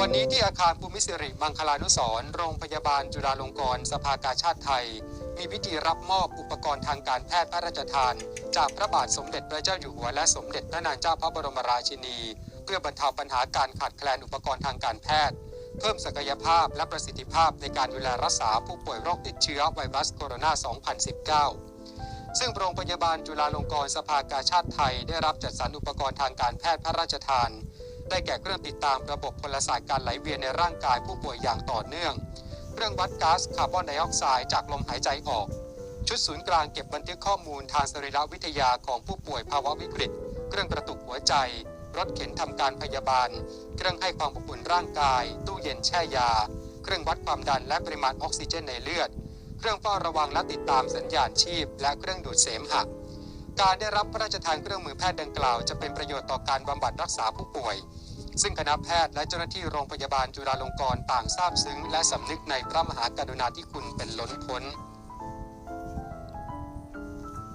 วันนี้ที่อาคารภูมิสิริมังคลานุสร์โรงพยาบาลจุฬาลงกรณ์สภากาชาติไทย มีพิธีรับมอบอุปกรณ์ทางการแพทย์พระราชทาน จากพระบาทสมเด็จพระเจ้าอยู่หัวและสมเด็จพระนางเจ้าพระบรมราชินี เพื่อบรรเทาปัญหาการขาดแคลนอุปกรณ์ทางการแพทย์ เพิ่มศักยภาพและประสิทธิภาพในการดูแลรักษาผู้ป่วยโรคติดเชื้อไวรัสโคโรนา 2019ซึ่งโรงพยาบาลจุฬาลงกรณ์สภากาชาติไทยได้รับจัดสรรอุปกรณ์ทางการแพทย์พระราชทาน ได้แก่เครื่องติดตามระบบพลศาสตร์การไหลเวียนในร่างกายผู้ป่วยอย่างต่อเนื่อง เครื่องวัดก๊าซคาร์บอนไดออกไซด์จากลมหายใจออก ชุดศูนย์กลางเก็บบันทึกข้อมูลทางสรีรวิทยาของผู้ป่วยภาวะวิกฤต เครื่องกระตุกหัวใจ รถเข็นทำการพยาบาล เครื่องให้ความอบอุ่นร่างกาย ตู้เย็นแช่ยา เครื่องวัดความดันและปริมาณออกซิเจนในเลือด เครื่องเฝ้าระวังและติดตามสัญญาณชีพ และเครื่องดูดเสมหะ การได้รับพระราชทานเครื่องมือแพทย์ดังกล่าว จะเป็นประโยชน์ต่อการบำบัดรักษาผู้ป่วย ซึ่งคณะแพทย์และเจ้าหน้าที่โรงพยาบาลจุฬาลงกรณ์ต่างทราบซึ้ง และสำนึกในพระมหากรุณาธิคุณเป็นล้นพ้น